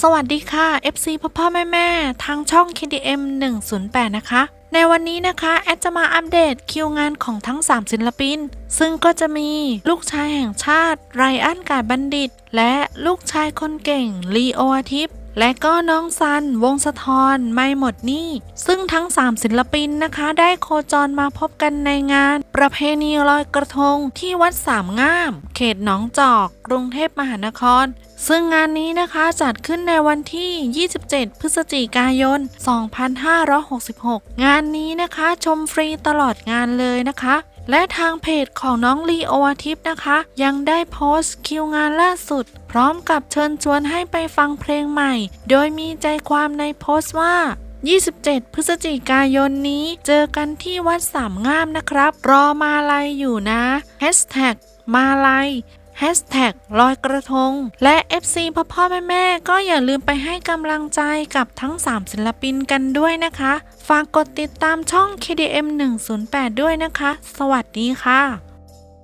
สวัสดีค่ะ FC พ่อพ่อแม่แม่ทางช่อง KDM 108 นะคะ ในวันนี้นะคะแอดจะมาอัปเดตคิวงานของทั้ง 3 ศิลปิน ซึ่งก็จะมีลูกชายแห่งชาติ ไรอันกาดบัณฑิต และลูกชายคนเก่ง ลีโออาทิตย์และก็น้องซัน วงศธรไม่หมดนี่ ซึ่งทั้ง 3 ศิลปินนะคะ ได้โคจรมาพบกันในงาน ประเพณีลอยกระทงที่วัดสามงาม เขตหนองจอก กรุงเทพมหานคร ซึ่งงานนี้นะคะจัดขึ้นในวันที่ 27 พฤศจิกายน 2566 งานนี้นะคะชมฟรีตลอดงานเลยนะคะ และทางเพจของน้องลีโออาทิตย์นะคะ ยังได้โพสต์คิวงานล่าสุด พร้อมกับเชิญชวนให้ไปฟังเพลงใหม่ โดยมีใจความในโพสต์ว่า27 พฤศจิกายนนี้เจอกันที่วัดสามงามนะครับ รอมาลัยอยู่นะ Hashtag มาลัย ลอยกระทง และ FC พ่อพ่อแม่แม่ก็อย่าลืมไปให้กำลังใจกับทั้ง 3 ศิลปินกันด้วยนะคะ ฝากกดติดตามช่อง KDM 108 ด้วยนะคะ สวัสดีค่ะ